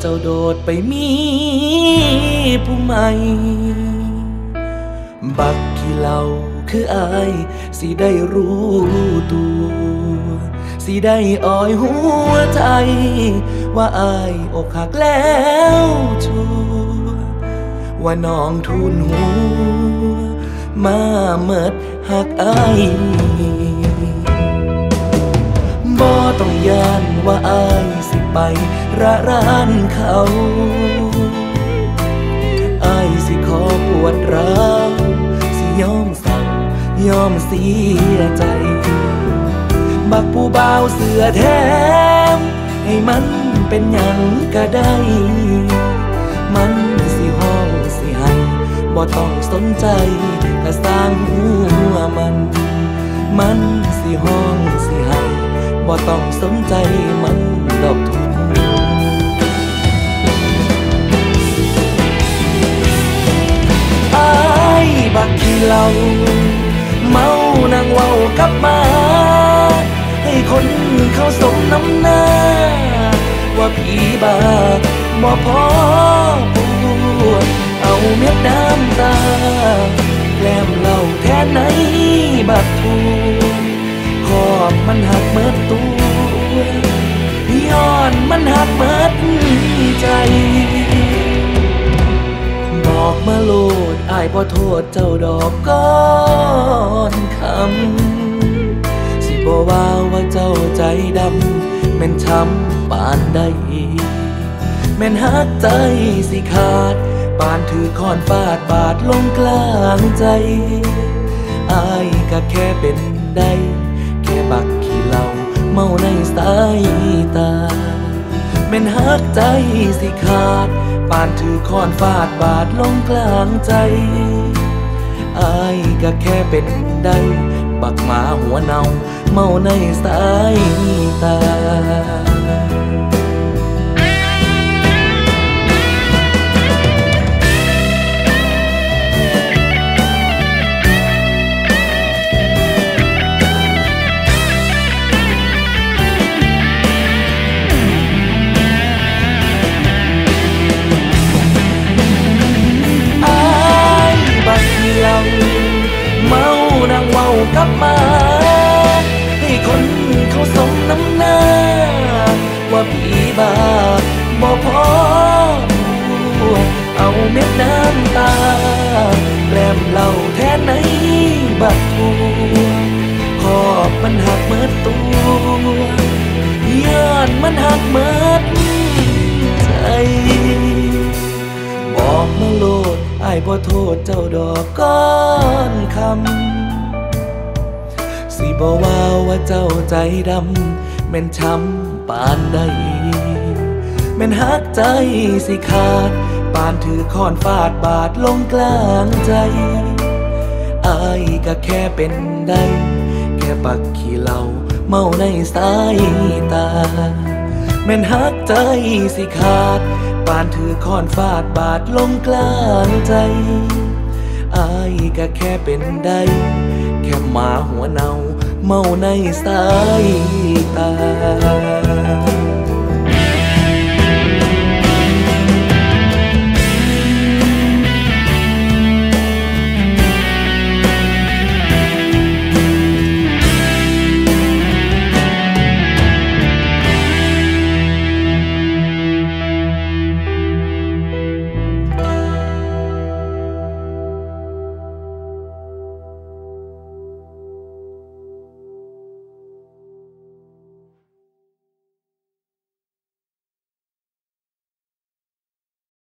เจ้าโดดไปมีผู้ใหม่บักขี้เหล่าคืออายสิได้รู้ตัวสิได้อ้อยหัวใจ ว่าอายอกหักแล้วชัวว่าน้องทุนหัวมาเมิดหักอายบ่ต้องยานว่าอายสิ ไประรานเขาอายสิขอปวดร้าวสิยอมสั่งยอมเสียใจ บักผู้บ่าวเสือแถม ให้มันเป็นหยังก็ได้ มันสิห้องสิให้บ่ต้องสนใจก็สร้างหัวมัน มันสิห้องสิให้บ่ต้องสนใจมันดอกทุ บักขี้เหล่าเมานั่งเว้ากับมา ให้คนเขาสมน้ำหน้า ว่าผีบาบ่พอปวดเอาเม็ดน้ำตาแกล้มเหล่าแทนไหนบัดทูขอบมันหักเมิดตัวย้อนมันหักเมิดใจ บอกมาโลดอายบ่โทษเจ้าดอกก้อนคำ สิบ่ว่าว่าเจ้าใจดำแม่นช้ำปานใดแม่นหักใจสิขาด ปานถือคอนฟาดบาดลงกลางใจ อายก็แค่เป็นได้ แค่บักขี้เหล่าเมาในสายตาแม่นหักใจสิขาด ปานถือคอนฟาดบาดลงกลางใจอายก็แค่เป็นได้บักหมาหัวเนา เมาในสายตาากลับมา ให้คนเขาสมน้ำหน้า ว่าผีบาบ่พอเอาเม็ดน้ำตาแกลมเหล่าแทนในบักทัวขอบมันหักเมิดตัวย้อนมันหักเมิดใจ บอกมาโลดไอายบ่โทษเจ้าดอกก้อนคำ สิบ่ว่าว่าเจ้าใจดำแม่นช้ำปานใดแม่นหักใจสิขาด ปานถือคอนฟาดบาดลงกลางใจอายก็แค่เป็นได้ แค่ปักขี้เหล่าเมาในสายตาแม่นหักใจสิขาด ปานถือคอนฟาดบาดลงกลางใจอายก็แค่เป็นได้ แค่หมาหัวเนาเมาในสายตา